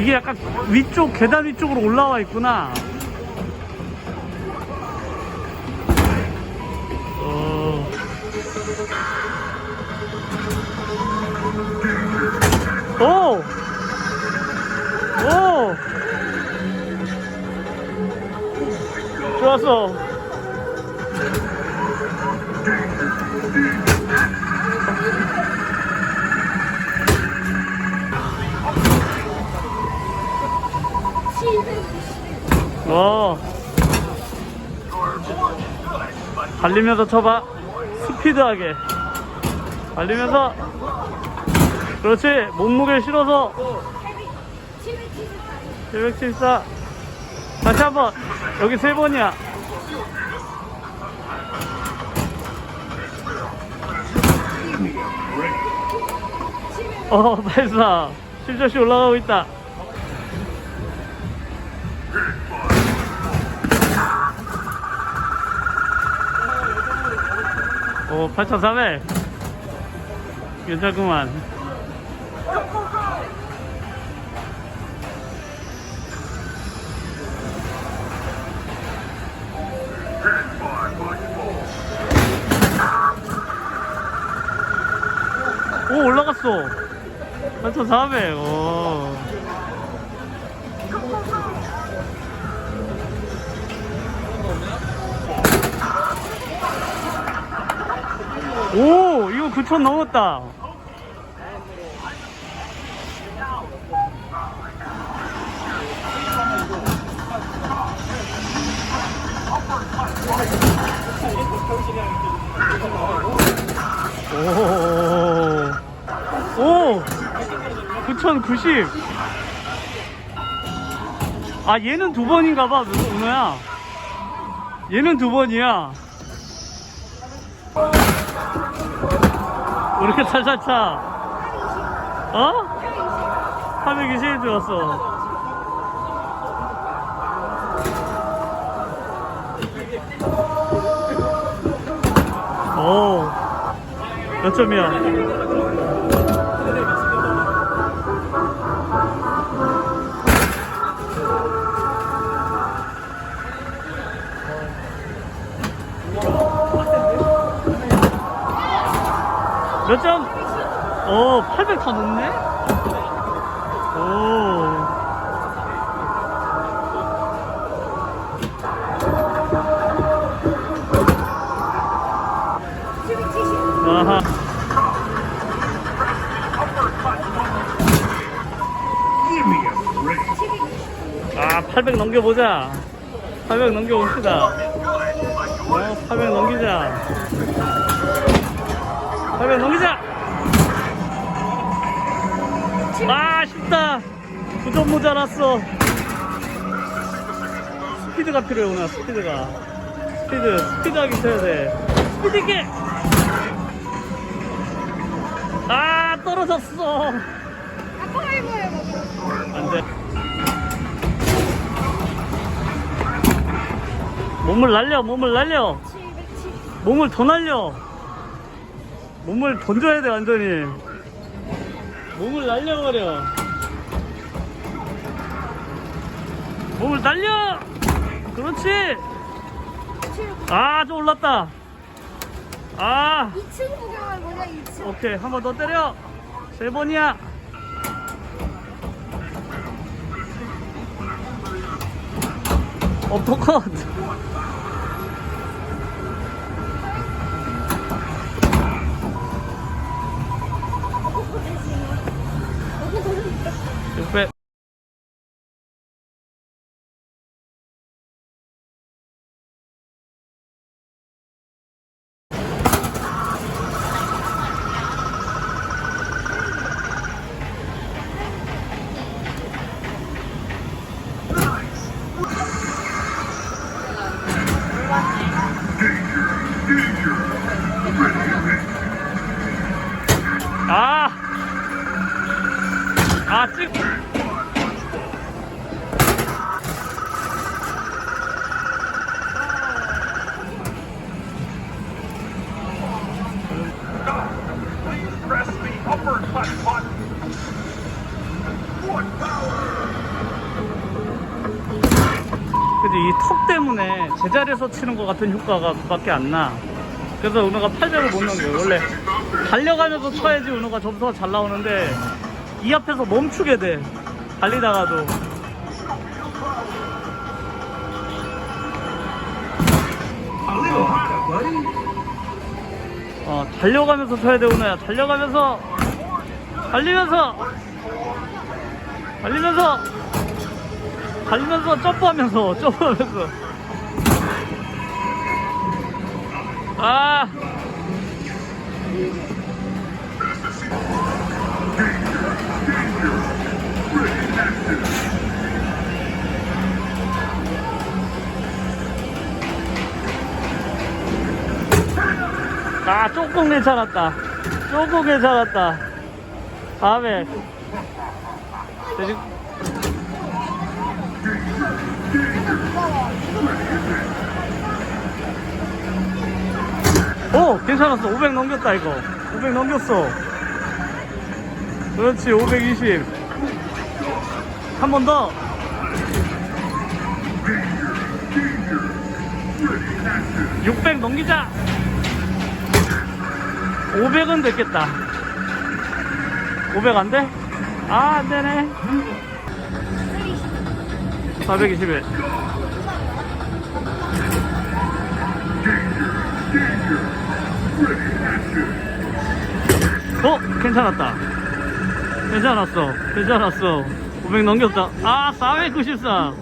이게 약간 위쪽 계단 위쪽으로 올라와 있구나. 어. 오! 오! 좋았어. 어. 달리면서 쳐봐. 스피드하게. 달리면서. 그렇지. 몸무게 실어서. 774. 다시 한 번. 여기 세 번이야. 어, 84. 7절씩 올라가고 있다. 오, 8,400. 괜찮구만. 오, 올라갔어. 8,400. 오. 오, 이거 9천 넘었다. 오, 오, 9,090. 아, 얘는 두 번인가 봐, 은호야. 얘는 두 번이야. 왜 이렇게 살살 차? 어? 420 들었어. 오, 몇 점이야? 몇 점? 오, 800 다 넘네? 오. 아하. 아, 800 넘겨보자. 800 넘겨봅시다. 어, 800 넘기자. 800 넘기자! 아, 쉽다. 9점 모자랐어. 스피드가 필요해, 오늘 스피드가. 스피드, 스피드하게 쳐야 돼. 스피드 있게! 아, 떨어졌어. 아빠가 입어요, 먹어. 안 돼. 몸을 날려, 몸을 날려. 770. 몸을 더 날려. 몸을 던져야 돼, 완전히. 몸을 날려버려. 몸을 날려! 그렇지! 아, 좀 올랐다. 아, 2층 구경을 보자, 2층. 오케이. 한 번 더 때려. 세 번이야. 어퍼컷. 이 턱 때문에 제자리에서 치는 것 같은 효과가 그밖에 안 나. 그래서 은호가 800을 못 넘겨요. 원래 달려가면서 쳐야지 은호가 점수가 잘 나오는데 이 앞에서 멈추게 돼. 달리다가도. 어, 달려가면서 쳐야 돼, 은호야. 달려가면서. 달리면서. 달리면서. 달리면서 점프하면서 점프하면서 아 아, 조금 괜찮았다. 조금 괜찮았다. 다음에. 오 괜찮았어. 500 넘겼다 이거. 500 넘겼어. 그렇지 520 한 번 더600 넘기자. 500은 됐겠다. 500안 돼? 아 안 되네 421 어? 괜찮았다. 괜찮았어. 괜찮았어. 500 넘겼다. 아, 494.